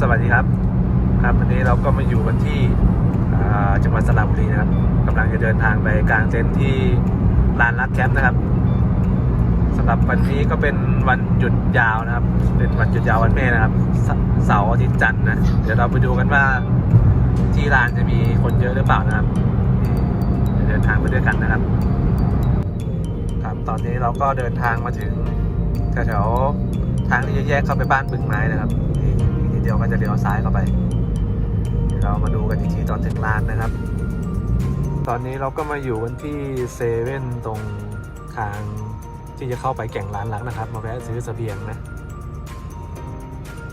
สวัสดีครับ ครับวันนี้เราก็มาอยู่กันที่จังหวัดสระบุรีนะครับกำลังจะเดินทางไปกลางเต็นท์ที่ลานรักแคมป์นะครับสำหรับวันนี้ก็เป็นวันหยุดยาวนะครับ เป็นวันหยุดยาววันแม่นะครับ เสสาร์อาทิตย์จันทร์นะเดี๋ยวเราไปดูกันว่าที่ลานจะมีคนเยอะหรือเปล่านะครับเดินทางไปด้วยกันนะครับครับตอนนี้เราก็เดินทางมาถึงแถวๆทางที่จะแยกเข้าไปบ้านบึงไม้นะครับ ดเดียวก็จะเลี้ยวซ้ายเข้าไป เดี๋ยวเรามาดูกันอีกทีตอนถึงลานนะครับ ตอนนี้เราก็มาอยู่กันที่เซเว่นตรงทางที่จะเข้าไปแก่งร้านหลักนะครับ มาแวะซื้อสเสบียงนะ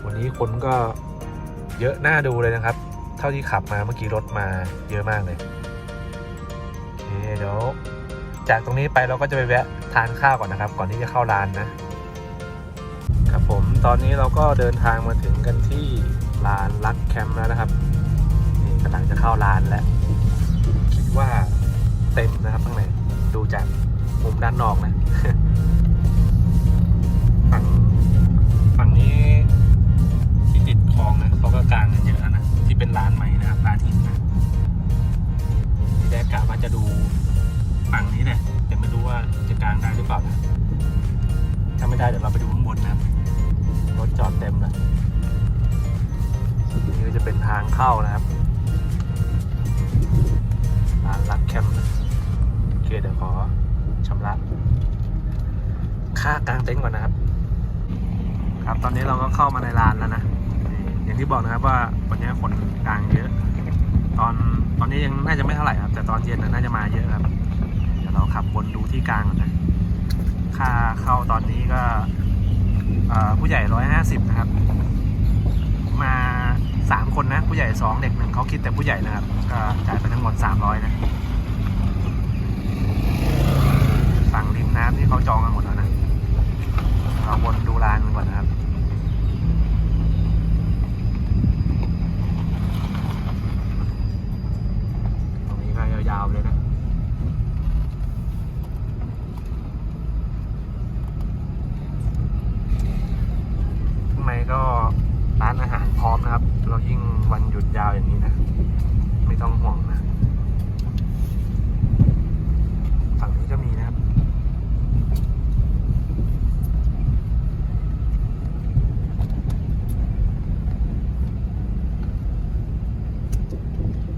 วันนี้คนก็เยอะน่าดูเลยนะครับ เท่าที่ขับมาเมื่อกี้รถมาเยอะมากเลยเดี๋ยวจากตรงนี้ไปเราก็จะไปแวะทานข้าวก่อนนะครับ ก่อนที่จะเข้าร้านนะ ตอนนี้เราก็เดินทางมาถึงกันที่ลานลักแคมป์แล้วนะครับ นี่กำลังจะเข้าร้านแล้ว คิดว่าเต็มนะครับข้างในดูจากมุมด้านนอกนะฝั่งฝั่งนี้ที่ติดคลองนะเขาก็กางกันเยอะนะที่เป็นร้านใหม่นะครับร้านหินนะที่แรกกะว่าจะดูฝั่งนี้แหละแต่ไม่รู้ว่าจะกลางได้หรือเปล่านะถ้าไม่ได้เดี๋ยวเราไปดูข้างบนนะครับ รถจอดเต็มแล้วนี่ก็จะเป็นทางเข้านะครับร้านรักแคมป์โอเคเดี๋ยวขอชำระค่ากลางเต็นท์ก่อนนะครับ ครับตอนนี้เราก็เข้ามาในร้านแล้วนะ อย่างที่บอกนะครับว่าวันนี้คนกลางเยอะ ตอนตอนนี้ยังน่าจะไม่เท่าไหร่ครับ แต่ตอนเย็นน่าจะมาเยอะครับ เดี๋ยวเราขับวนดูที่กลางก่อนนะ ค่าเข้าตอนนี้ก็ ผู้ใหญ่ร้อยห้าสิบนะครับ มาสามคนนะ ผู้ใหญ่สองเด็กหนึ่งเขาคิดแต่ผู้ใหญ่นะครับก็จ่ายไปทั้งหมดสามร้อยนะฝั่งริมน้ำที่เขาจองกันหมดแล้วนะเราวนดูร้านกันก่อนนะครับตรงนี้ก็ยาวๆเลยนะ ข้างใน ก็ร้านอาหารพร้อมนะครับ เรายิ่งวันหยุดยาวอย่างนี้นะ ไม่ต้องห่วงนะฝั่งนี้ก็มีนะครับ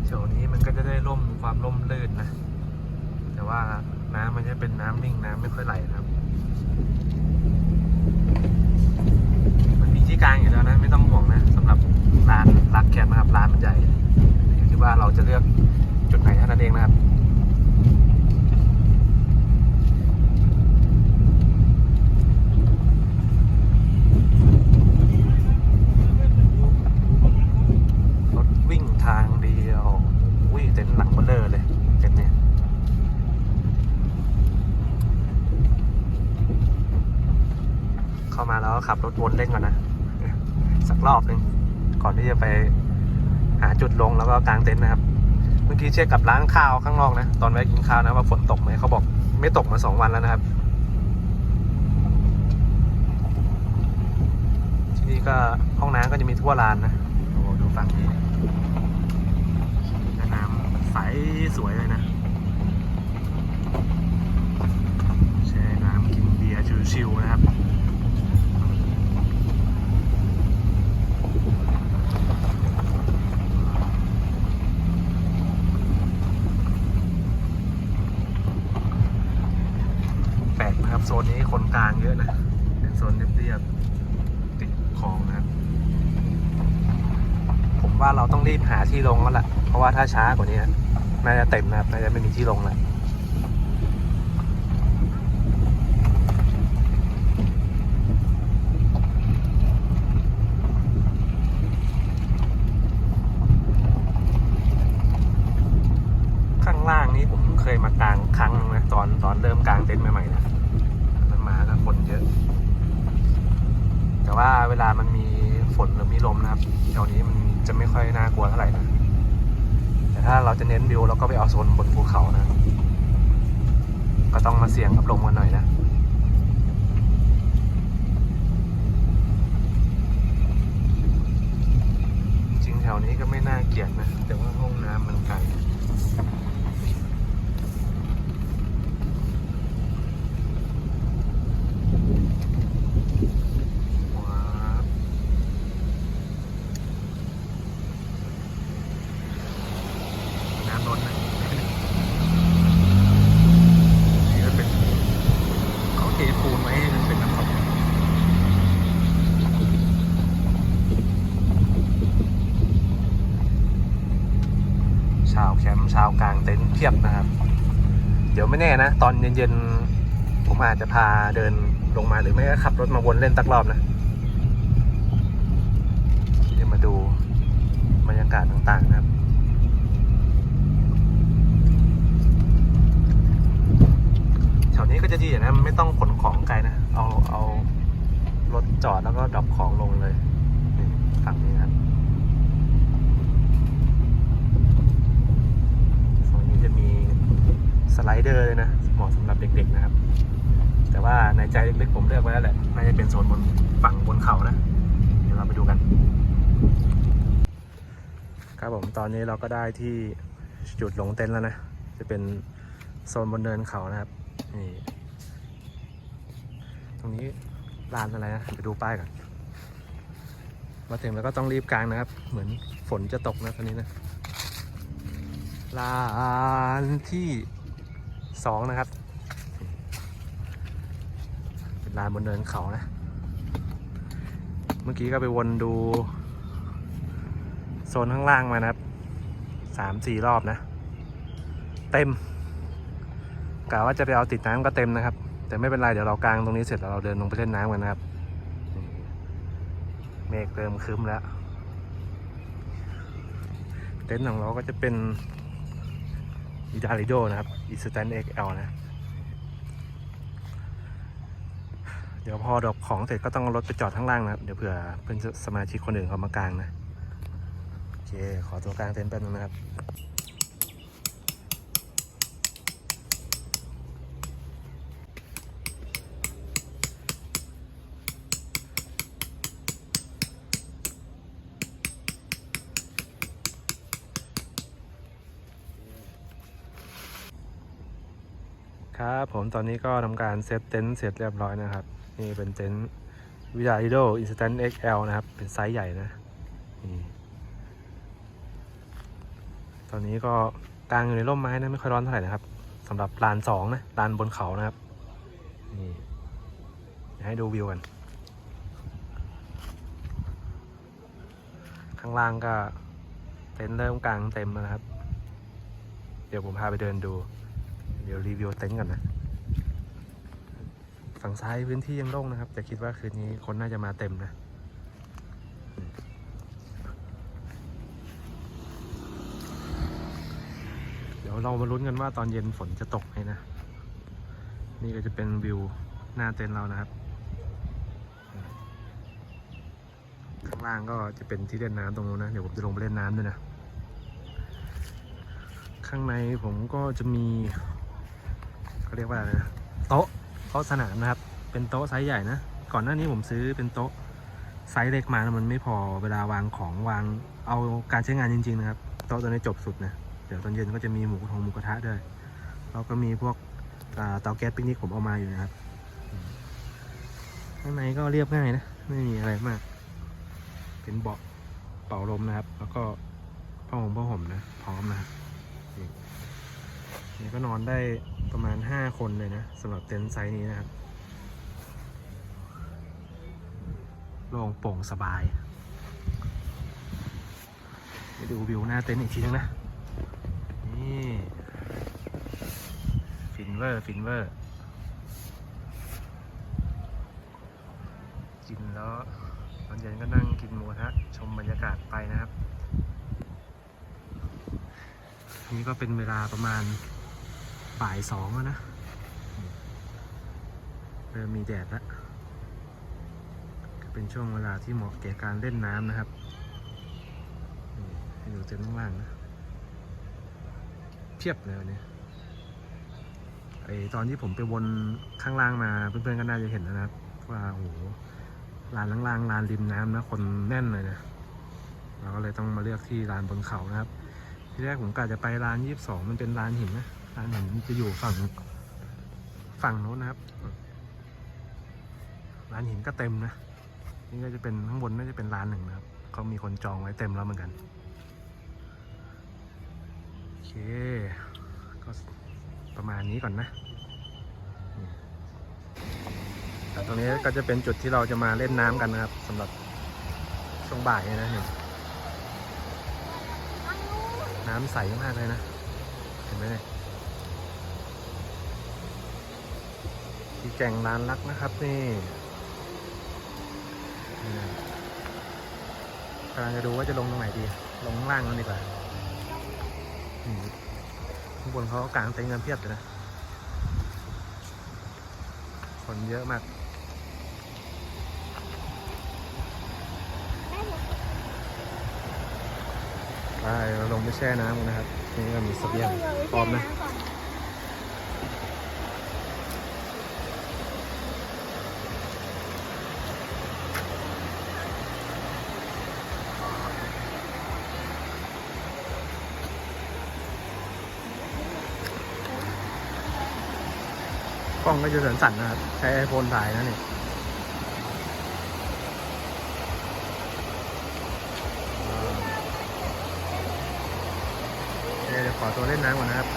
แถวนี้มันก็จะได้ร่มความร่มรื่นนะ แต่ว่าน้ำมันจะเป็นน้ำนิ่งน้ำไม่ค่อยไหลนะครับ มันมีที่ กลางอยู่แล้วนะ ไม่ต้องห่วงนะสำหรับร้านรักแคมป์นะครับร้านมันใหญ่อยู่ที่ว่าเราจะเลือกจุดไหนเท่านั้นเองนะครับรถวิ่งทางเดียววิ่งเต็นท์หลังเบลเลอร์เลยเต็นท์เนี่ยเข้ามาแล้วขับรถวนเล่นก่อนนะ สักรอบหนึ่งก่อนที่จะไปหาจุดลงแล้วก็กางเต็นท์นะครับ เมื่อกี้เช็คกับร้านข้าวข้างนอกนะ ตอนแวะกินข้าวนะว่าฝนตกไหมเขาบอกไม่ตกมาสองวันแล้วนะครับ ที่นี่ก็ห้องน้ำก็จะมีทั่วลานนะโอ้ดูฝั่งนี้น้ำใสสวยเลยนะแช่น้ำกินเบียร์ชิวๆนะครับ กนะครับโซนนี้คนกลางเยอะนะเป็นโซนเรียบๆติดคลองนะครับ ผมว่าเราต้องรีบหาที่ลงแล้วแหละเพราะว่าถ้าช้ากว่านี้น่าจะเต็มนะครับน่าจะไม่มีที่ลงแล้ว ข้างล่างนี้ผมเคยมากลางครั้งนึงนะตอนตอนเริ่มกลางเต็นท์ใหม่ๆนะมันมาก็คนเยอะ แต่ว่าเวลามันมีฝนหรือมีลมนะครับแถวนี้มันจะไม่ค่อยน่าก ลัวเท่าไหร่นะแต่ถ้าเราจะเน้นวิวเราก็ไปเอาโซนบนภูเขานะ ก็ต้องมาเสี่ยงกับลมกันหน่อยนะจริงแถวนี้ก็ไม่น่าเกลียดนะ แต่ว่าห้องน้ำมันไกลว้าวน้ำล้นนะ นี่ก็เป็นเขาเทปูนไว้ให้มันเป็นน้ำตกชาวแคมป์ชาวกลางเต็น ทียบนะครับ เดี๋ยวไม่แน่นะ ตอนเย็นๆ ผมอาจจะพาเดินลงมาหรือไม่ก็ขับรถมาวนเล่นตักรอบนะเดี๋ยวมาดูบรรยากาศต่างๆนะครับแถวนี้ก็จะดีนะไม่ต้องขนของไกลนะ เอาเอารถจอดแล้วก็ดรอปของลงเลย ฝั่งนี้ครับฝั่งนี้ จะมีสไลเดอร์เลยนะเหมาะสำหรับเด็กๆนะครับ แต่ว่าในใจเล็กๆผมเลือกไว้แล้วแหละน่าจะเป็นโซนบนฝั่งบนเขานะ เดี๋ยวเราไปดูกัน ครับผมตอนนี้เราก็ได้ที่จุดหลงเต็นท์แล้วนะ จะเป็นโซนบนเนินเขานะครับนี่ตรงนี้ลานอะไรนะไปดูป้ายก่อนมาถึงแล้วก็ต้องรีบกลางนะครับ เหมือนฝนจะตกนะตอนนี้นะ ลานที่สองนะครับ เป็นลานบนเนินเขานะ เมื่อกี้ก็ไปวนดู โซนข้างล่างมานะครับสามสี่รอบนะ เต็มกะว่าจะไปเอาติดน้ำก็เต็มนะครับ แต่ไม่เป็นไร เดี๋ยวเรากลางตรงนี้เสร็จแล้วเราเดินลงไปเล่นน้ำกันนะครับเมฆเริ่มครึ้มแล้ว เต็นท์ของเราก็จะเป็น อิดาริโดนะครับอิสแตนเอ็กเอลนะ เดี๋ยวพอดอกของเสร็จก็ต้องรถไปจอดข้างล่างนะครับ เดี๋ยวเผื่อเพื่อนสมาชิกคนอื่นเขามากลางนะ โอเค ขอตัวกลางเต็นท์แป๊บนึงนะครับ ครับผมตอนนี้ก็ทำการเซตเต็นท์เสร็จเรียบร้อยนะครับ นี่เป็นเต็นท์วิดา i โดอินสแตน XL นะครับ เป็นไซส์ใหญ่นะนี่ตอนนี้ก็กลางอยู่ในร่มไม้นะ ไม่ค่อยร้อนเท่าไหร่นะครับสำหรับลานสองนะลานบนเขานะครับนี่ให้ดูวิวกันข้างล่างก็เต็นท์เริ่มกลางเต็มแล้วนะครับ เดี๋ยวผมพาไปเดินดู ดี๋ยวรีวิวเต็นท์ก่อนนะฝั่งซ้ายพื้นที่ยังโล่งนะครับ แต่คิดว่าคืนนี้คนน่าจะมาเต็มนะเดี๋ยวเรามาลุ้นกันว่าตอนเย็นฝนจะตกไหมนะ นี่ก็จะเป็นวิวหน้าเต็นท์เรานะครับ ข้างล่างก็จะเป็นที่เล่นน้ำตรงนู้นนะ เดี๋ยวผมจะลงไปเล่นน้ำด้วยนะ ข้างในผมก็จะมี เขาเรียกว่าอะไรนะโต๊ะโต๊ะสนามนะครับ เป็นโต๊ะไซส์ใหญ่นะ ก่อนหน้านี้ผมซื้อเป็นโต๊ะไซส์เล็กมาแล้วมันไม่พอเวลาวางของวางเอาการใช้งานจริง ๆ นะครับ โต๊ะตัวนี้จบสุดนะ เดี๋ยวตอนเย็นก็จะมีหมูทองหมูกระทะด้วยแล้วก็มีพวกเตาแก๊สปิกนิกผมเอามาอยู่นะครับข้างในก็เรียบง่ายนะ ไม่มีอะไรมาก เป็นเบาะเป่าลมนะครับ แล้วก็ผ้าห่มผ้าห่มนะ พร้อมนะครับ นี่ก็นอนได้ประมาณ 5 คนเลยนะสำหรับเต็นท์ไซส์นี้นะครับโล่งโปร่งสบายไปดูวิวหน้าเต็นท์อีกทีนึงนะ นี่ฟินเวอร์ฟินเวอร์กินแล้วตอนเย็นก็นั่งกินหมูทะชมบรรยากาศไปนะครับ นี่ก็เป็นเวลาประมาณ บ่ายสองแล้วนะ เริ่มมีแดดแล้วเป็นช่วงเวลาที่เหมาะแก่การเล่นน้ำนะครับให้ดูเต็นท์ข้างล่างนะ เพียบเลยวันนี้ไอตอนที่ผมไปวนข้างล่างมาเพื่อนๆก็น่าจะเห็นนะครับ ว่าโอ้โหลานล่างๆลานริมน้ำนะคนแน่นเลยนะเราก็เลยต้องมาเลือกที่ลานบนเขานะครับ ที่แรกผมกะจะไปร้านยี่สิบสองมันเป็นร้านหินนะานหินมันจะอยู่ฝั่งฝั่งโน้นนะครับร้านหินก็เต็มนะ นี่ก็จะเป็นข้างบนน่าจะเป็นร้านหนึ่งนะครับเขามีคนจองไว้เต็มแล้วเหมือนกันโอเค ก็ประมาณนี้ก่อนนะแต่ตรงนี้ก็จะเป็นจุดที่เราจะมาเล่นน้ำกันนะครับสำหรับช่วงบ่ายนะเนี่ยน้ำใสมากเลยนะ เห็นไหมเนี่ย ที่แก่งลานรักนะครับนี่กำลังจะดูว่าจะลงตรงไหนดี ลงล่างนั่นดีกว่าข้างบนเขาก็กางเต็นท์กันเพียบเลยนะ คนเยอะมากไปเราลงไปแช่น้ำกันนะครับ นี่ก็มีเสบียงพร้อมนะ กล้องก็จะสั่นนะครับ ใช้ไอโฟนถ่ายนะนี่เคเดี๋ยวขอตัวเล่นน้ำก่อนนะครับ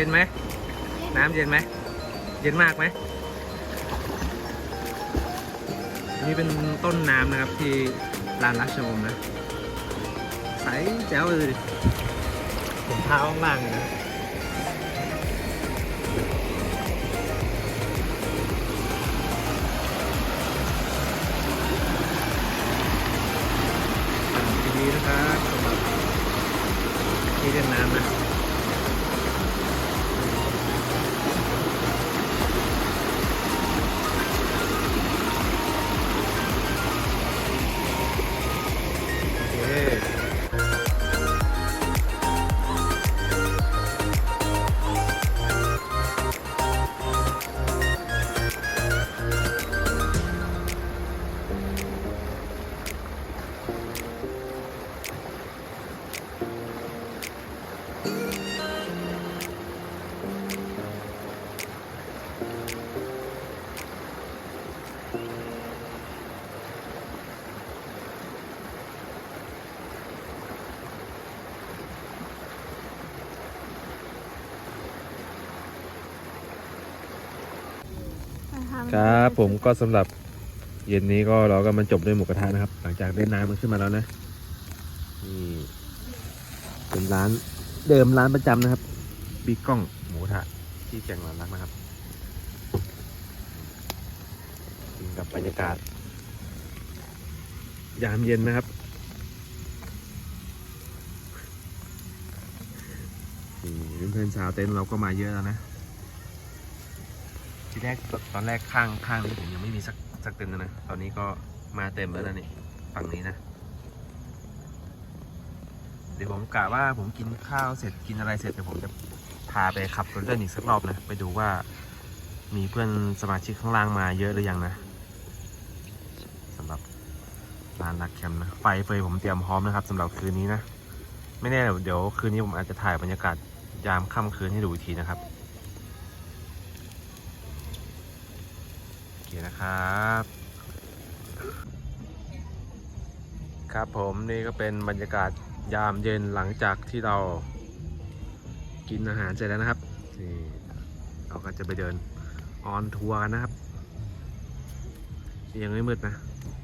ย็นไหม น้ำเย็นไหม เย็นมากไหม นี่เป็นต้นน้ำนะครับที่ลานรัชมมนะ ใสแจ๋วเลยผมเท้าข้างล่างนะดีๆนะครับสำหรับที่เล่นน้ำนะ ครับผมก็สำหรับเย็นนี้ก็เราก็มันจบด้วยหมูกระทะนะครับ หลังจากเล่นน้ำมันขึ้นมาแล้วนะนี่เป็นร้านเดิมร้านประจำนะครับบิ๊กกล้องหมูกระทะที่แก่งหลานรักนะครับกินกับบรรยากาศ ยามเย็นนะครับเพื่อนๆชาวเต็นท์เราก็มาเยอะแล้วนะ ทีแรกตอนแรกข้างข้างนี้ผมยังไม่มีสักสักเต็นท์เลยนะ ตอนนี้ก็มาเต็มแล้วนะนี่ฝั่งนี้นะ เดี๋ยวผมกะว่าผมกินข้าวเสร็จกินอะไรเสร็จเดี๋ยวผมจะพาไปขับรถเล่นอีกสักรอบนะ ไปดูว่ามีเพื่อนสมาชิกข้างล่างมาเยอะหรือยังนะสำหรับลานรักแคมป์นะไฟเฟยผมเตรียมพร้อมนะครับสำหรับคืนนี้นะ ไม่แน่เดี๋ยวคืนนี้ผมอาจจะถ่ายบรรยากาศยามค่ำคืนให้ดูอีกทีนะครับโอเค นะครับ ครับผมนี่ก็เป็นบรรยากาศยามเย็นหลังจากที่เรากินอาหารเสร็จแล้วนะครับนี่เราก็จะไปเดินออนทัวร์กันนะครับ ยังไม่มืดนะ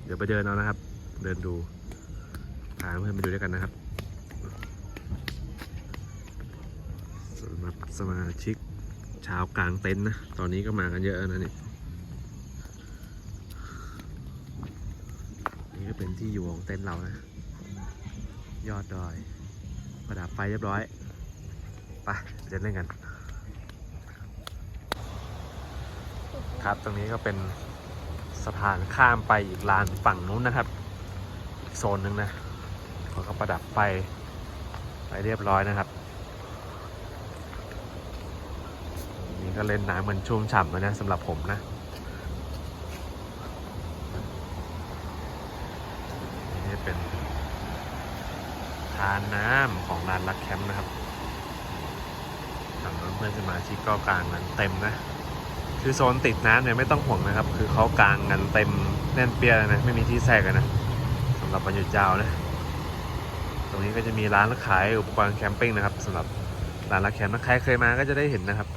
เดี๋ยวไปเดินเอานะครับ เดินดูพาเพื่อนไปดูด้วยกันนะครับสำหรับสมาชิกชาวกลางเต็นท์นะ ตอนนี้ก็มากันเยอะนะนี่นี่ก็ เป็นที่อยู่ของเต็นท์เรานะ ยอดดอย ประดับไฟเรียบร้อย ไปเดินเล่นกัน ครับตรงนี้ก็เป็นสะพานข้ามไปอีกลานฝั่งนู้นนะครับอีกโซนหนึ่งนะเขาก็ประดับไฟไปเรียบร้อยนะครับนี่ก็เล่นน้ำมันชุ่มฉ่ำเลยนะสำหรับผมนะ นี่เป็น ทานน้ำของร้านรักแคมป์นะครับฝั่งนู้นเพื่อนสมาชิกก็กลางกันเต็มนะ คือโซนติดน้ำเนี่ยไม่ต้องห่วงนะครับ คือเขากลางกันเต็มแน่นเปียนะ ไม่มีที่แทรกนะสำหรับวันหยุดยาวนะ ตรงนี้ก็จะมีร้านขายอุปกรณ์แคมปิ้งนะครับสำหรับร้านรักแคมป์ถ้าใครเคยมาก็จะได้เห็นนะครับ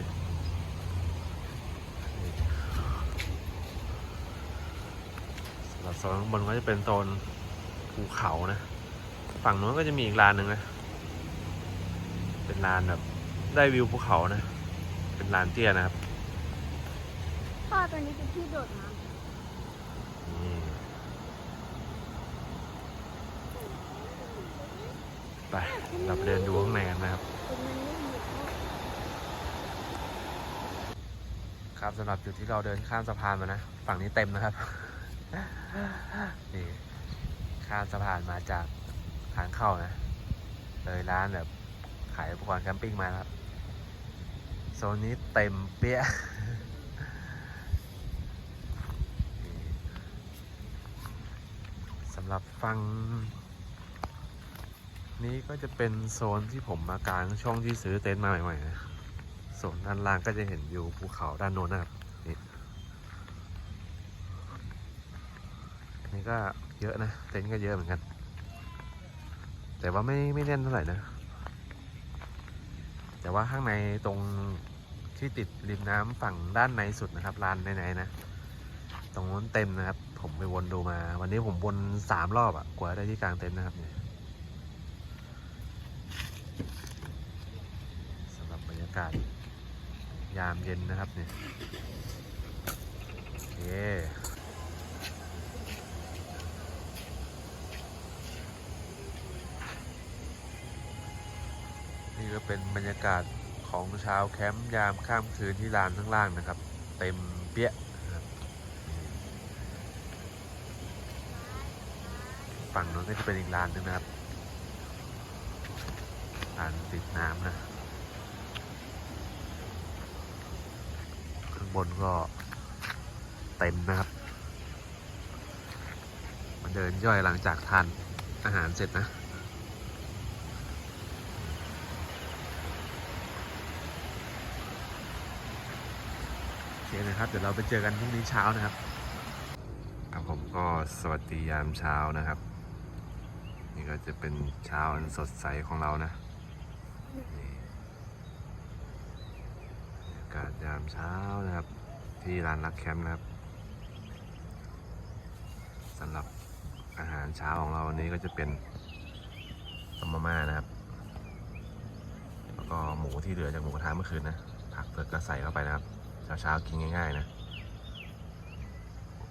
สำหรับโซนข้างบนก็จะเป็นโซนภูเขานะ ฝั่งนู้นก็จะมีอีกลานหนึ่งนะ เป็นลานแบบ ได้วิวภูเขานะ เป็นลานเตี้ยนะครับพ่อตัวนี้เป็นที่โดดน้นี่ไป เราไปเดินดูข้างในกันนะครับำตรงนั้นไม่มีพ่อครับสำหรับจุดที่เราเดินข้ามสะพานมานะ ฝั่งนี้เต็มนะครับ นี่ข้ามสะพานมาจาก ทางเข้านะ เลยร้านแบบขายอุปกรณ์แคมปิ้งมาครับ โซนนี้เต็มเปี้ยสำหรับฟัง นี้ก็จะเป็นโซนที่ผมมากางช่วงที่ซื้อเต็นท์มาใหม่ๆนะส่วนด้านล่างก็จะเห็นวิวภูเขาด้านโน้นนะครับนี่นี่ก็เยอะนะ เต็นท์ก็เยอะเหมือนกัน แต่ว่าไม่ไม่แน่นเท่าไหร่นะ แต่ว่าข้างในตรงที่ติดริมน้ำฝั่งด้านในสุดนะครับลานในๆนะ ตรงนู้นเต็มนะครับ ผมไปวนดูมา วันนี้ผมวนสามรอบอะกว่าได้ที่กลางเต็นท์นะครับเนี่ยสำหรับบรรยากาศยามเย็นนะครับเนี่ยโอเค นี่ก็เป็นบรรยากาศของชาวแคมป์ยามข้ามคืนที่ลานข้างล่างนะครับ เต็มเปี้ยะครับฝั่งนู้นก็จะเป็นอีกลานหนึงนะครับลานติดน้ำนะ ข้างบนก็เต็มนะครับมาเดินย่อยหลังจากทานอาหารเสร็จนะ โอเค นะครับ เดี๋ยวเราไปเจอกันพรุ่งนี้เช้านะครับครับผมก็สวัสดียามเช้านะครับ นี่ก็จะเป็นเช้าอันสดใสของเรานะนี่บรรยากาศยามเช้านะครับ ที่ร้านรักแคมป์นะครับสำหรับอาหารเช้าของเราวันนี้ก็จะเป็นต้มมาม่านะครับ แล้วก็หมูที่เหลือจากหมูกระทะเมื่อคืนนะผักเผือกก็ใส่เข้าไปนะครับ เช้าเช้าๆกินง่ายๆนะ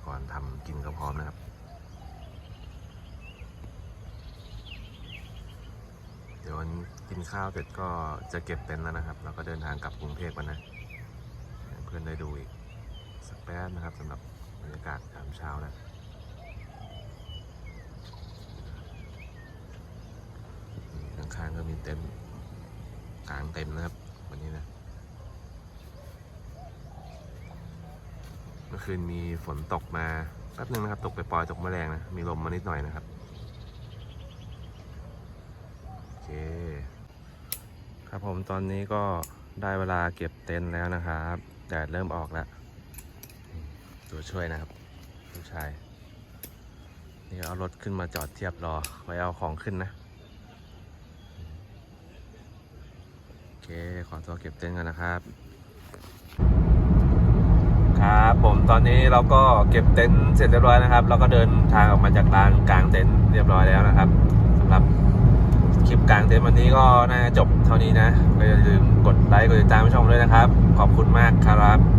ก่อนทำกินก็พร้อมนะครับ เดี๋ยววันกินข้าวเสร็จก็จะเก็บเต็นท์แล้วนะครับ แล้วก็เดินทางกลับกรุงเทพกันนะเพื่อนได้ดูอีกสักแป๊บนะครับสำหรับบรรยากาศยามเช้านะข้างๆก็มีเต็นท์กลางเต็นนะครับ วันนี้นะ เมื่อคืนมีฝนตกมาแป๊บนึงนะครับ ตกไปปล่อยตกแมลงนะ มีลมมานิดหน่อยนะครับโอเคครับผมตอนนี้ก็ได้เวลาเก็บเต็นท์แล้วนะครับแดดเริ่มออกแล้วตัวช่วยนะครับผู้ชายนี่เอารถขึ้นมาจอดเทียบรอ ไว้เอาของขึ้นนะ โอเค ขอตัวเก็บเต็นท์กันนะครับ ครับผมตอนนี้เราก็เก็บเต็นท์เสร็จเรียบร้อยนะครับ เราก็เดินทางออกมาจากลานกลางเต็นท์เรียบร้อยแล้วนะครับสำหรับคลิปกลางเต็นท์วันนี้ก็น่าจะจบเท่านี้นะก็อย่าลืมกดไลค์กดติดตามช่องด้วยนะครับ ขอบคุณมากครับ